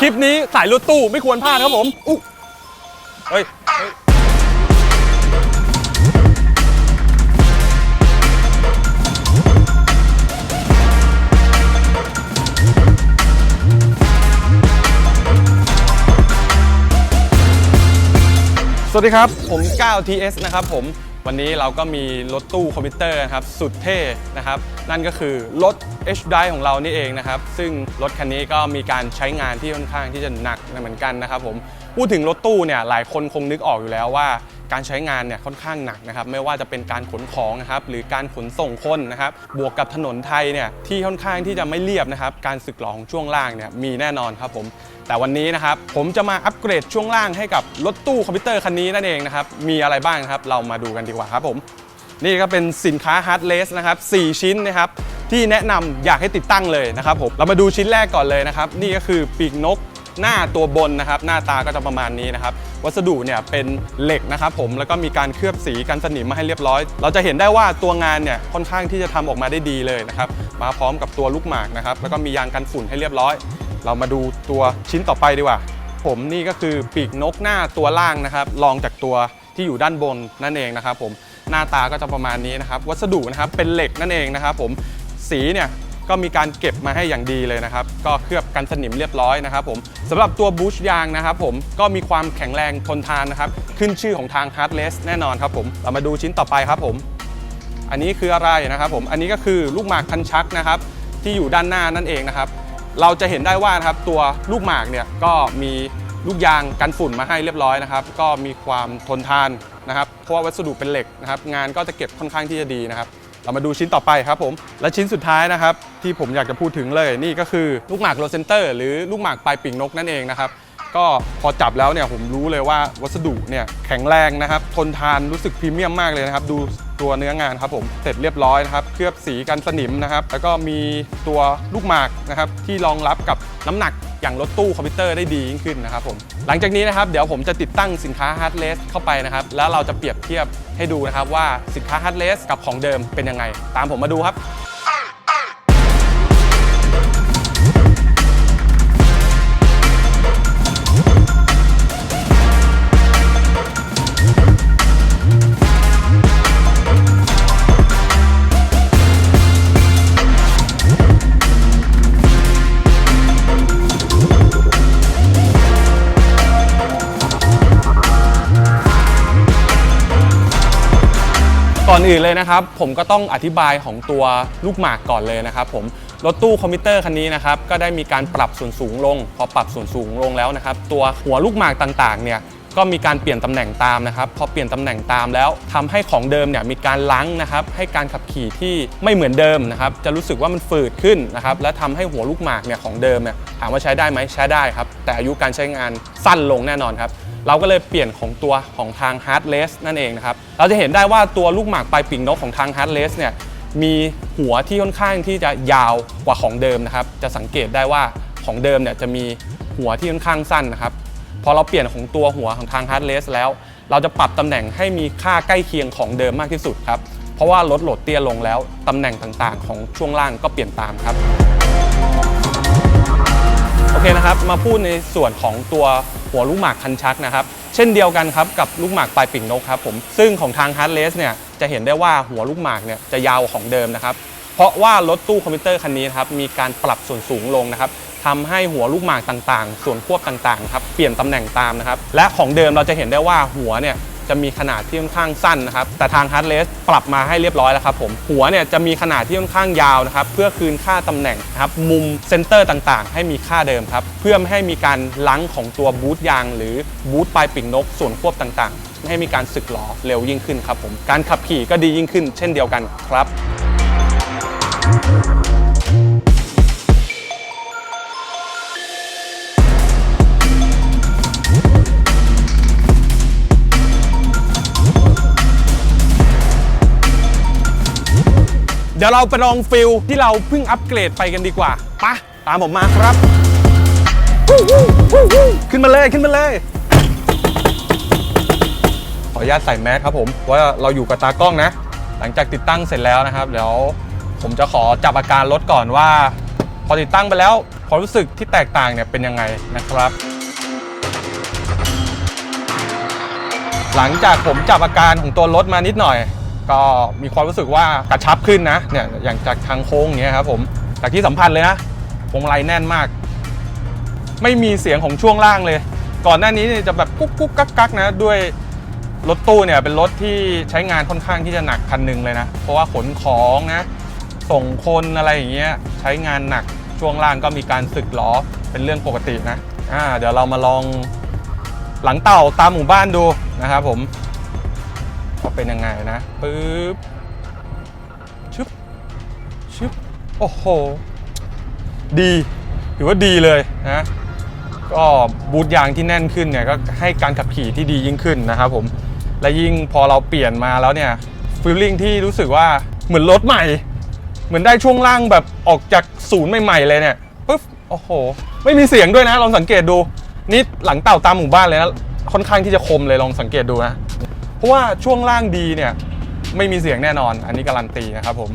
คลิปนี้สายรถตู้ไม่ควรพลาดครับผมอุ๊ยเฮ้ยเฮ้ยสวัสดีครับ ผม 9TS นะครับผม วันนี้เราก็มีรถตู้คอมพิวเตอร์นะครับสุดเท่นะครับ นั่นก็คือรถ H Drive ของเรานี่เองนะครับ ซึ่งรถคันนี้ก็มีการใช้งานที่ค่อนข้างที่จะหนักเหมือนกันนะครับผมพูดถึงรถตู้เนี่ยหลายคนคงนึกออกอยู่แล้วว่าการใช้งานเนี่ยค่อนข้างหนักนะครับไม่ว่าจะเป็นการขนของนะครับหรือการขนส่งคนนะครับบวกกับถนนไทยเนี่ยที่ค่อนข้างที่จะไม่เรียบนะครับการสึกหรอของช่วงล่างเนี่ยมีแน่นอนครับผม แต่วันนี้นะครับผมจะมาอัปเกรดช่วงล่างให้กับรถตู้คอมพิวเตอร์คันนี้นั่นเองนะครับมีอะไรบ้างครับเรามาดูกันดีกว่าครับผม นี่ก็เป็นสินค้าฮาร์ดเลสนะครับ4ชิ้นนะครับที่แนะนำอยากให้ติดตั้งเลยนะครับผมเรามาดูชิ้นแรกก่อนเลยนะครับ นี่ก็คือปีกนกหน้าตัวบนนะครับ หน้าตาก็จะประมาณนี้นะครับ วัสดุเนี่ยเป็นเหล็กนะครับผมแล้วก็มีการเคลือบสีกันสนิมมาให้เรียบร้อย เราจะเห็นได้ว่าตัวงานเนี่ยค่อนข้างที่จะทำออกมาได้ดีเลยนะครับ มาพร้อมกับตัวลูกหมากนะครับแล้วก็มียางกันฝุ่นให้เรียบร้อย เรามาดูตัวชิ้นต่อไปดีกว่า ผมนี่ก็คือปีกนกหน้าตัวล่างนะครับรองจากตัวที่อยู่ด้านบนนั่นเองนะครับผมหน้าตาก็จะประมาณนี้นะครับ วัสดุนะครับเป็นเหล็กนั่นเองนะครับ ผมสีเนี่ยก็มีการเก็บมาให้อย่างดีเลยนะครับ ก็เคลือบกันสนิมเรียบร้อยนะครับผมสำหรับตัวบูชยางนะครับผมก็มีความแข็งแรงทนทานนะครับ ขึ้นชื่อของทาง Hardless แน่นอนครับผมเรามาดูชิ้นต่อไปครับผม อันนี้คืออะไรนะครับผมอันนี้ก็คือลูกหมากคันชักนะครับ ที่อยู่ด้านหน้านั่นเองนะครับ เราจะเห็นได้ว่านะครับตัวลูกหมากเนี่ยก็มีลูกยางกันฝุ่นมาให้เรียบร้อยนะครับ ก็มีความทนทานนะครับ เพราะว่าวัสดุเป็นเหล็กนะครับ งานก็จะเก็บค่อนข้างที่จะดีนะครับ เรามาดูชิ้นต่อไปครับผม และชิ้นสุดท้ายนะครับ ที่ผมอยากจะพูดถึงเลยนี่ก็คือลูกหมากโรเซนเตอร์หรือลูกหมากปลายปีกนกนั่นเองนะครับ ก็พอจับแล้วเนี่ยผมรู้เลยว่าวัสดุเนี่ยแข็งแรงนะครับ ทนทานรู้สึกพรีเมียมมากเลยนะครับ ดู ตัวเนื้องานครับผมเสร็จเรียบร้อยนะครับ เคลือบสีกันสนิมนะครับ แล้วก็มีตัวลูกหมากนะครับที่รองรับกับน้ำหนักอย่างรถตู้คอมพิวเตอร์ได้ดียิ่งขึ้นนะครับผมหลังจากนี้นะครับเดี๋ยวผมจะติดตั้งสินค้าฮาร์ดเลสเข้าไปนะครับ แล้วเราจะเปรียบเทียบให้ดูนะครับว่าสินค้าฮาร์ดเลสกับของเดิมเป็นยังไง ตามผมมาดูครับ อนอื่นเลยนะครับ ผมก็ต้องอธิบายของตัวลูกหมากก่อนเลยนะครับผมรถตู้คอมพิวเตอร์คันนี้นะครับก็ได้มีการปรับส่วนสูงลง พอปรับส่วนสูงลงแล้วนะครับ ตัวหัวลูกหมากต่างๆเนี่ยก็มีการเปลี่ยนตำแหน่งตามนะครับ พอเปลี่ยนตำแหน่งตามแล้วทำให้ของเดิมเนี่ยมีการล้างนะครับ ให้การขับขี่ที่ไม่เหมือนเดิมนะครับ จะรู้สึกว่ามันฝืดขึ้นนะครับ และทำให้หัวลูกหมากเนี่ยของเดิมเนี่ยถามว่าใช้ได้ไหมใช้ได้ครับ แต่อายุการใช้งานสั้นลงแน่นอนครับ เราก็เลยเปลี่ยนของตัวของทาง Hardless นั่นเองนะครับ เราจะเห็นได้ว่าตัวลูกหมากปลายปีกนกของทาง Hardless เนี่ยมีหัวที่ค่อนข้างที่จะยาวกว่าของเดิมนะครับ จะสังเกตได้ว่าของเดิมเนี่ยจะมีหัวที่ค่อนข้างสั้นนะครับ พอเราเปลี่ยนของตัวหัวของทาง Hardless แล้ว เราจะปรับตำแหน่งให้มีค่าใกล้เคียงของเดิมมากที่สุดครับ เพราะว่าลดโหลดเตี้ยลงแล้วตำแหน่งต่างๆ ของช่วงล่างก็เปลี่ยนตามครับ อเคนะครับมาพูดในส่วนของตัวหัวลูกหมากคันชักนะครับ เช่นเดียวกันครับกับลูกหมากปลายปีกนกครับผมซึ่งของทาง Hardless เนี่ยจะเห็นได้ว่าหัวลูกหมากเนี่ยจะยาวของเดิมนะครับ เพราะว่ารถตู้คอมพิวเตอร์คันนี้นครับมีการปรับส่วนสูงลงนะครับทำให้หัวลูกหมากต่างๆ ส่วนควบต่างๆครับเปลี่ยนตำแหน่งตามนะครับและของเดิมเราจะเห็นได้ว่าหัวเนี่ย จะมีขนาดที่ค่อนข้างสั้นนะครับ แต่ทาง Hardless ปรับมาให้เรียบร้อยแล้วครับผม หัวเนี่ยจะมีขนาดที่ค่อนข้างยาวนะครับ เพื่อคืนค่าตำแหน่งนะครับมุมเซนเตอร์ต่างๆ ให้มีค่าเดิมครับ เพื่อไม่ให้มีการลังของตัวบูทยาง หรือบูทปลายปีกนก ส่วนควบต่างๆไม่ให้มีการสึกหรอเร็วยิ่งขึ้นครับผม การขับขี่ก็ดียิ่งขึ้น เช่นเดียวกันครับ เดี๋ยวเราไปลองฟิลที่เราเพิ่งอัปเกรดไปกันดีกว่าปะตามผมมาครับ ขึ้นมาเลยขึ้นมาเลย ขออนุญาตใส่แมสครับผมว่าเราอยู่กับตากล้องนะ หลังจากติดตั้งเสร็จแล้วนะครับเดี๋ยวผมจะขอจับอาการรถก่อนว่า พอติดตั้งไปแล้วความรู้สึกที่แตกต่างเนี่ยเป็นยังไงนะครับหลังจากผมจับอาการของตัวรถมานิดหน่อย ก็มีความรู้สึกว่ากระชับขึ้นนะเนี่ยอย่างจากทางโค้งเงี้ยครับผมจากที่สัมผัสเลยนะพวงมาลัยแน่นมาก ไม่มีเสียงของช่วงล่างเลย ก่อนหน้านี้จะแบบกุ๊กกุ๊กกักกักนะด้วยรถตู้เนี่ยเป็นรถที่ใช้งานค่อนข้างที่จะหนักคันหนึ่งเลยนะ เพราะว่าขนของนะส่งคนอะไรอย่างเงี้ยใช้งานหนักช่วงล่างก็มีการสึกล้อเป็นเรื่องปกตินะอ่าเดี๋ยวเรามาลองหลังเต่าตามหมู่บ้านดูนะครับผม ว่าเป็นยังไงนะปึ๊บชึบชึบโอ้โห ดีถือว่าดีเลยนะก็บูทยางที่แน่นขึ้นเนี่ยก็ให้การขับขี่ที่ดียิ่งขึ้นนะครับผมและยิ่งพอเราเปลี่ยนมาแล้วเนี่ยฟีลลิ่งที่รู้สึกว่าเหมือนรถใหม่ เหมือนได้ช่วงล่างแบบออกจากศูนย์ใหม่ๆเลยเนี่ยปุ๊บโอ้โห ไม่มีเสียงด้วยนะลองสังเกตดูนี่หลังเต่าตามหมู่บ้านเลยนะค่อนข้างที่จะคมเลยลองสังเกตดูนะ เพราะว่าช่วงล่างดีเนี่ยไม่มีเสียงแน่นอน อันนี้การันตีนะครับผม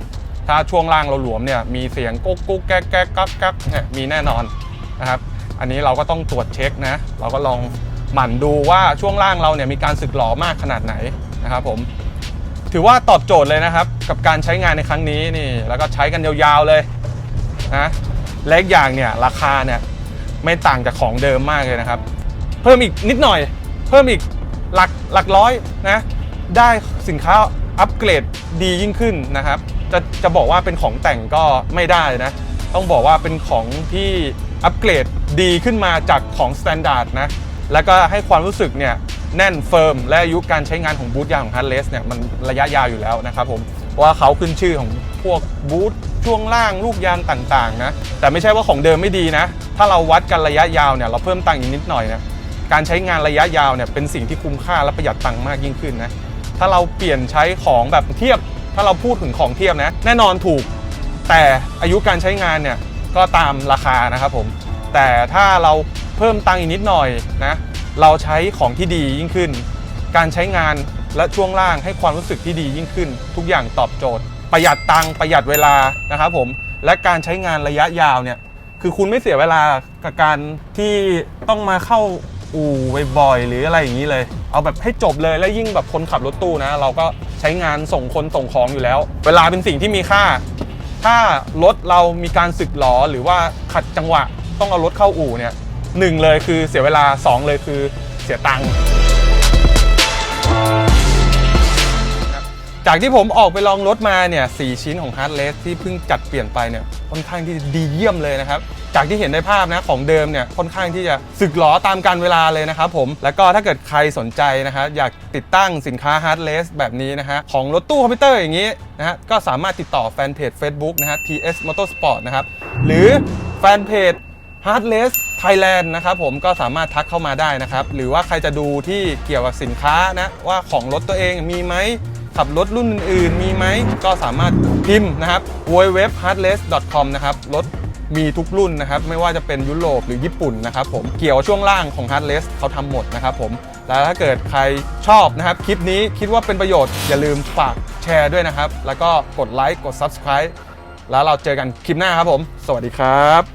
ถ้าช่วงล่างเราหลวมเนี่ยมีเสียงกุ๊กกุ๊กแก๊กแก๊กกักกักเนี่ยมีแน่นอนนะครับ อันนี้เราก็ต้องตรวจเช็คนะ เราก็ลองหมั่นดูว่าช่วงล่างเราเนี่ยมีการสึกหลอมากขนาดไหนนะครับผม ถือว่าตอบโจทย์เลยนะครับ กับการใช้งานในครั้งนี้นี่ แล้วก็ใช้กันยาวๆเลยนะและอีกอย่างเนี่ยราคาเนี่ยไม่ต่างจากของเดิมมากเลยนะครับ เพิ่มอีกนิดหน่อย เพิ่มอีก หลักหลักร้อยนะได้สินค้าอัปเกรดดียิ่งขึ้นนะครับ จะจะบอกว่าเป็นของแต่งก็ไม่ได้นะ ต้องบอกว่าเป็นของที่อัปเกรดดีขึ้นมาจากของสแตนดาร์ดนะ แล้วก็ให้ความรู้สึกเนี่ยแน่นเฟิร์มและอายุการใช้งานของบูทยางของ h a r l e s เนี่ยมันระยะยาวอยู่แล้วนะครับผมว่าเขาขึ้นชื่อของพวกบูทช่วงล่างลูกยางต่างๆนะแต่ไม่ใช่ว่าของเดิมไม่ดีนะ ถ้าเราวัดกันระยะยาวเนี่ยเราเพิ่มตังค์อีกนิดหน่อยนะ การใช้งานระยะยาวเนี่ยเป็นสิ่งที่คุ้มค่าและประหยัดตังค์มากยิ่งขึ้นนะถ้าเราเปลี่ยนใช้ของแบบเทียบ ถ้าเราพูดถึงของเทียบนะแน่นอนถูก แต่อายุการใช้งานเนี่ยก็ตามราคานะครับผมแต่ถ้าเราเพิ่มตังค์อีกนิดหน่อยนะเราใช้ของที่ดียิ่งขึ้น การใช้งานและช่วงล่างให้ความรู้สึกที่ดียิ่งขึ้น ทุกอย่างตอบโจทย์ ประหยัดตังค์ประหยัดเวลานะครับผมและการใช้งานระยะยาวเนี่ยคือคุณไม่เสียเวลากับการที่ต้องมาเข้า อู่บ่อยๆหรืออะไรอย่างนี้เลย เอาแบบให้จบเลยแล้วยิ่งแบบคนขับรถตู้นะ เราก็ใช้งานส่งคนส่งของอยู่แล้ว เวลาเป็นสิ่งที่มีค่า ถ้ารถเรามีการสึกหรอหรือว่าขัดจังหวะต้องเอารถเข้าอู่เนี่ยหนึ่งเลยคือเสียเวลาสองเลยคือเสียตังค์ จากที่ผมออกไปลองรถมาเนี่ยสชิ้นของ h a r d l e s ที่เพิ่งจัดเปลี่ยนไปเนี่ยค่อนข้างที่ดีเยี่ยมเลยนะครับ จากที่เห็นในภาพนะของเดิมเนี่ยค่อนข้างที่จะสึกหลอตามการเวลาเลยนะครับผม แล้วก็ถ้าเกิดใครสนใจนะครับอยากติดตั้งสินค้า h a r d l e s แบบนี้นะฮะของรถตู้คอมพิวเตอร์อย่างนี้นะฮะก็สามารถติดต่อแฟนเพจ Facebook นะฮะ TS Motorsport นะครับหรือแฟนเพจ Heartless Thailand นะครับผมก็สามารถทักเข้ามาได้นะครับ หรือว่าใครจะดูที่เกี่ยวกับสินค้านะว่าของรถตัวเองมีไหม ขับรถรุ่นอื่นๆ มีไหม ก็สามารถพิมพ์นะครับ www.heartless.com นะครับรถมีทุกรุ่นนะครับ ไม่ว่าจะเป็นยุโรปหรือญี่ปุ่นนะครับผมเกี่ยวช่วงล่างของ Heartless เขาทำหมดนะครับผม แล้วถ้าเกิดใครชอบนะครับ คลิปนี้คิดว่าเป็นประโยชน์ อย่าลืมฝากแชร์ด้วยนะครับ แล้วก็กดไลค์กด Subscribe แล้วเราเจอกันคลิปหน้าครับผม สวัสดีครับ